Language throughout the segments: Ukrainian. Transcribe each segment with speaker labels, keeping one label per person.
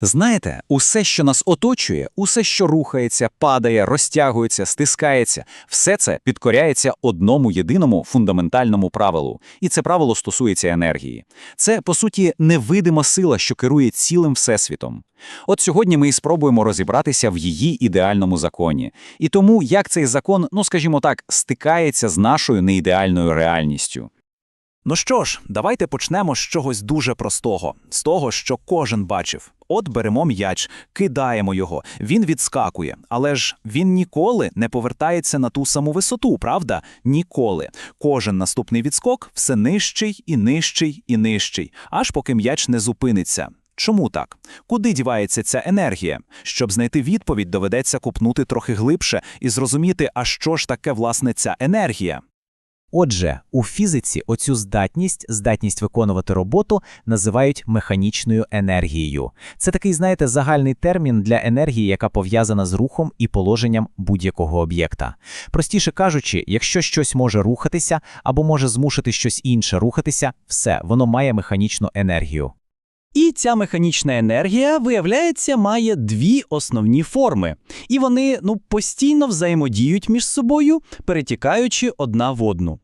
Speaker 1: Знаєте, усе, що нас оточує, усе, що рухається, падає, розтягується, стискається, все це підкоряється одному єдиному фундаментальному правилу. І це правило стосується енергії. Це, по суті, невидима сила, що керує цілим всесвітом. От сьогодні ми і спробуємо розібратися в її ідеальному законі. І тому, як цей закон, ну скажімо так, стикається з нашою неідеальною реальністю.
Speaker 2: Ну що ж, давайте почнемо з чогось дуже простого, з того, що кожен бачив. От беремо м'яч, кидаємо його, він відскакує, але ж він ніколи не повертається на ту саму висоту, правда? Ніколи. Кожен наступний відскок все нижчий і нижчий і нижчий, аж поки м'яч не зупиниться. Чому так? Куди дівається ця енергія? Щоб знайти відповідь, доведеться купнути трохи глибше і зрозуміти, а що ж таке власне ця енергія.
Speaker 3: Отже, у фізиці оцю здатність, здатність виконувати роботу називають механічною енергією. Це такий, знаєте, загальний термін для енергії, яка пов'язана з рухом і положенням будь-якого об'єкта. Простіше кажучи, якщо щось може рухатися або може змусити щось інше рухатися, все, воно має механічну енергію.
Speaker 4: І ця механічна енергія, виявляється, має дві основні форми. І вони ну, постійно взаємодіють між собою, перетікаючи одна в одну.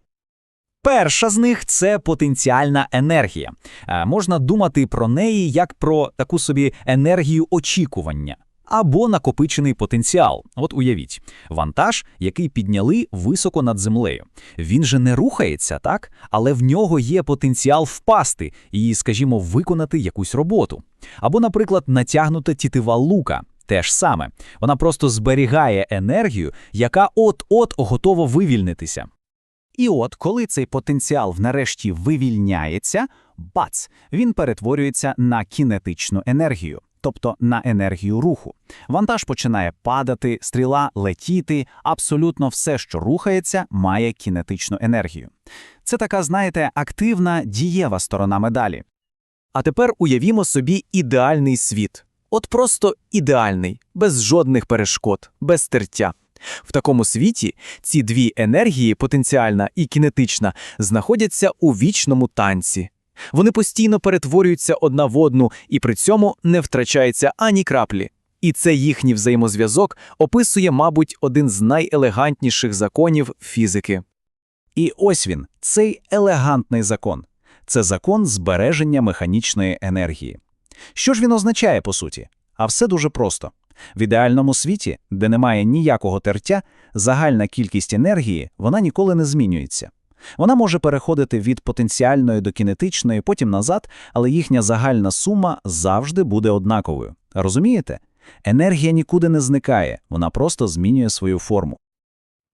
Speaker 1: Перша з них це потенціальна енергія. Е, Можна думати про неї як про таку собі енергію очікування. Або накопичений потенціал. От уявіть, вантаж, який підняли високо над землею. Він же не рухається, так? Але в нього є потенціал впасти і, скажімо, виконати якусь роботу. Або, наприклад, натягнута тітива лука. Те ж саме. Вона просто зберігає енергію, яка от-от готова вивільнитися. І от, коли цей потенціал нарешті вивільняється, бац, він перетворюється на кінетичну енергію, тобто на енергію руху. Вантаж починає падати, стріла летіти, абсолютно все, що рухається, має кінетичну енергію. Це така, знаєте, активна дієва сторона медалі.
Speaker 2: А тепер уявімо собі ідеальний світ. От просто ідеальний, без жодних перешкод, без тертя. В такому світі ці дві енергії, потенціальна і кінетична, знаходяться у вічному танці. Вони постійно перетворюються одна в одну і при цьому не втрачається ані краплі. І це їхній взаємозв'язок описує, мабуть, один з найелегантніших законів фізики.
Speaker 1: І ось він, цей елегантний закон. Це закон збереження механічної енергії. Що ж він означає, по суті? А все дуже просто. В ідеальному світі, де немає ніякого тертя, загальна кількість енергії вона ніколи не змінюється. Вона може переходити від потенціальної до кінетичної, потім назад, але їхня загальна сума завжди буде однаковою. Розумієте? Енергія нікуди не зникає, вона просто змінює свою форму.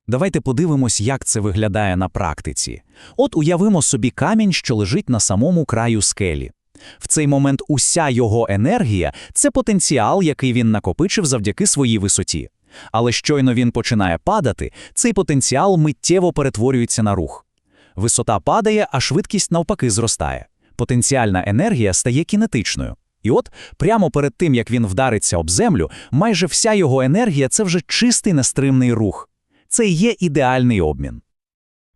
Speaker 1: Давайте подивимось, як це виглядає на практиці. От уявимо собі камінь, що лежить на самому краю скелі. В цей момент уся його енергія це потенціал, який він накопичив завдяки своїй висоті. Але щойно він починає падати, цей потенціал миттєво перетворюється на рух. Висота падає, а швидкість навпаки зростає. Потенціальна енергія стає кінетичною. І от, прямо перед тим, як він вдариться об землю, майже вся його енергія це вже чистий нестримний рух. Це є ідеальний обмін.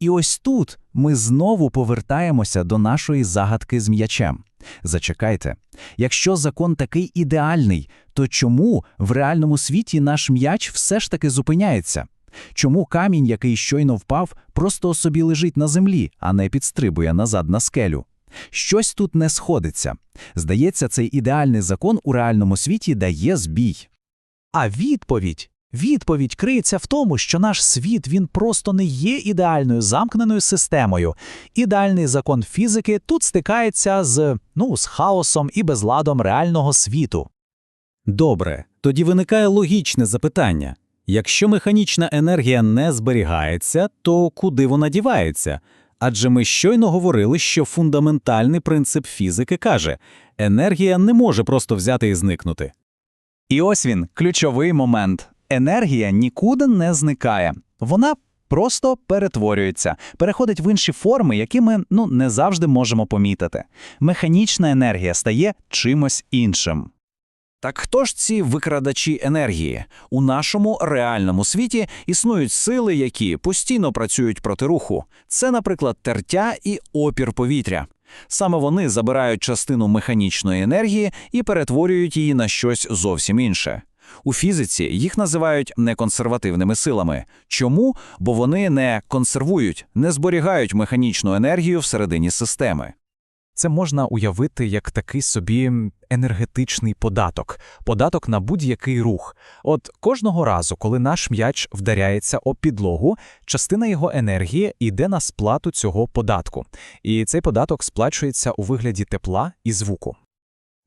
Speaker 1: І ось тут ми знову повертаємося до нашої загадки з м'ячем. Зачекайте, якщо закон такий ідеальний, то чому в реальному світі наш м'яч все ж таки зупиняється? Чому камінь, який щойно впав, просто собі лежить на землі, а не підстрибує назад на скелю? Щось тут не сходиться. Здається, цей ідеальний закон у реальному світі дає збій. А відповідь Відповідь криється в тому, що наш світ він просто не є ідеальною замкненою системою. Ідеальний закон фізики тут стикається з ну, з хаосом і безладом реального світу.
Speaker 5: Добре, тоді виникає логічне запитання. Якщо механічна енергія не зберігається, то куди вона дівається? Адже ми щойно говорили, що фундаментальний принцип фізики каже, енергія не може просто взяти і зникнути.
Speaker 4: І ось він, ключовий момент. Енергія нікуди не зникає. Вона просто перетворюється, переходить в інші форми, які ми ну, не завжди можемо помітити. Механічна енергія стає чимось іншим.
Speaker 1: Так хто ж ці викрадачі енергії? У нашому реальному світі існують сили, які постійно працюють проти руху. Це, наприклад, тертя і опір повітря. Саме вони забирають частину механічної енергії і перетворюють її на щось зовсім інше. У фізиці їх називають неконсервативними силами. Чому? Бо вони не консервують, не зберігають механічну енергію всередині системи.
Speaker 3: Це можна уявити як такий собі енергетичний податок, податок на будь-який рух. От кожного разу, коли наш м'яч вдаряється об підлогу, частина його енергії йде на сплату цього податку. І цей податок сплачується у вигляді тепла і звуку.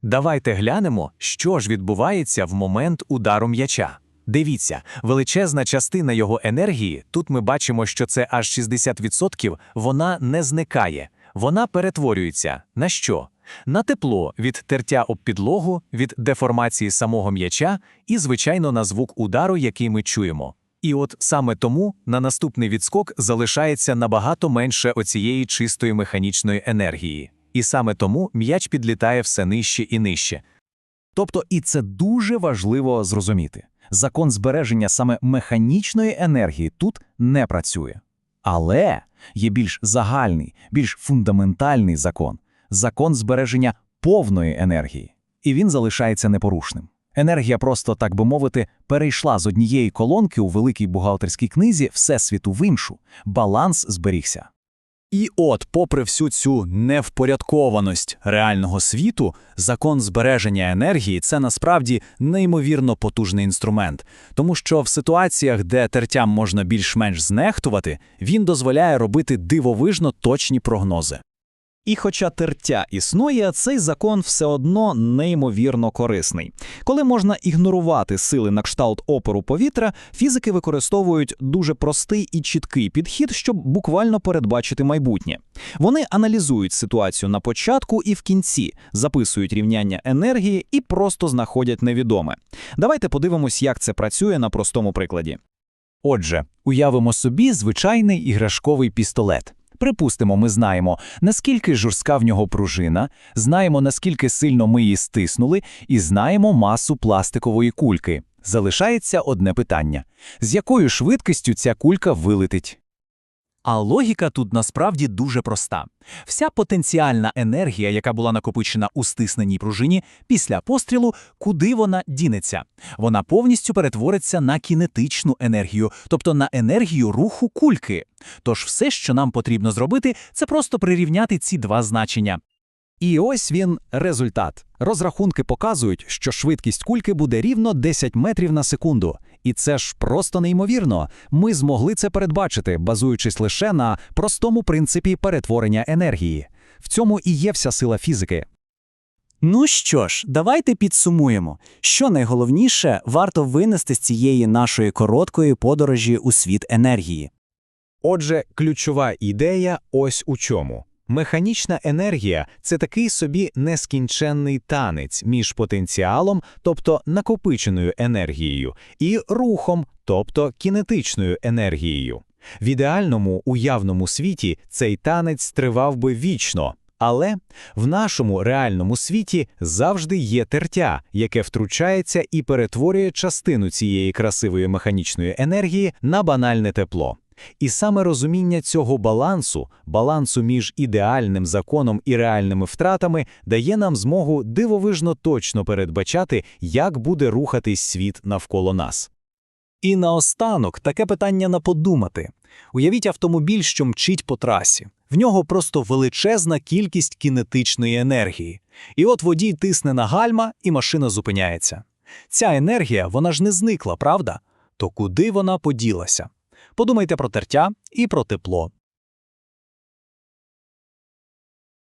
Speaker 3: Давайте глянемо, що ж відбувається в момент удару м'яча. Дивіться, величезна частина його енергії, тут ми бачимо, що це аж 60%, вона не зникає. Вона перетворюється на що? На тепло від тертя об підлогу, від деформації самого м'яча і, звичайно, на звук удару, який ми чуємо. І от саме тому на наступний відскок залишається набагато менше оцієї чистої механічної енергії. І саме тому м'яч підлітає все нижче і нижче.
Speaker 1: Тобто, і це дуже важливо зрозуміти. Закон збереження саме механічної енергії тут не працює. Але є більш загальний, більш фундаментальний закон закон збереження повної енергії. І він залишається непорушним. Енергія просто, так би мовити, перейшла з однієї колонки у великій бухгалтерській книзі Всесвіту в іншу. Баланс зберігся. І от, попри всю цю невпорядкованість реального світу, закон збереження енергії це насправді неймовірно потужний інструмент, тому що в ситуаціях, де тертям можна більш-менш знехтувати, він дозволяє робити дивовижно точні прогнози. І хоча тертя існує, цей закон все одно неймовірно корисний. Коли можна ігнорувати сили на кшталт опору повітря, фізики використовують дуже простий і чіткий підхід, щоб буквально передбачити майбутнє. Вони аналізують ситуацію на початку і в кінці, записують рівняння енергії і просто знаходять невідоме. Давайте подивимось, як це працює на простому прикладі. Отже, уявимо собі звичайний іграшковий пістолет. Припустимо, ми знаємо, наскільки жорстка в нього пружина, знаємо, наскільки сильно ми її стиснули, і знаємо масу пластикової кульки. Залишається одне питання: з якою швидкістю ця кулька вилетить?
Speaker 2: А логіка тут насправді дуже проста. Вся потенціальна енергія, яка була накопичена у стисненій пружині, після пострілу, куди вона дінеться? Вона повністю перетвориться на кінетичну енергію, тобто на енергію руху кульки. Тож все, що нам потрібно зробити, це просто прирівняти ці два значення.
Speaker 1: І ось він результат. Розрахунки показують, що швидкість кульки буде рівно 10 метрів на секунду. І це ж просто неймовірно. Ми змогли це передбачити, базуючись лише на простому принципі перетворення енергії. В цьому і є вся сила фізики.
Speaker 6: Ну що ж, давайте підсумуємо, що найголовніше варто винести з цієї нашої короткої подорожі у світ енергії.
Speaker 5: Отже, ключова ідея ось у чому. Механічна енергія це такий собі нескінченний танець між потенціалом, тобто накопиченою енергією, і рухом, тобто кінетичною енергією. В ідеальному уявному світі цей танець тривав би вічно. Але в нашому реальному світі завжди є тертя, яке втручається і перетворює частину цієї красивої механічної енергії на банальне тепло. І саме розуміння цього балансу, балансу між ідеальним законом і реальними втратами, дає нам змогу дивовижно точно передбачати, як буде рухатись світ навколо нас.
Speaker 2: І наостанок таке питання на подумати. Уявіть автомобіль, що мчить по трасі. В нього просто величезна кількість кінетичної енергії. І от водій тисне на гальма, і машина зупиняється. Ця енергія, вона ж не зникла, правда? То куди вона поділася? Подумайте про тертя і про тепло.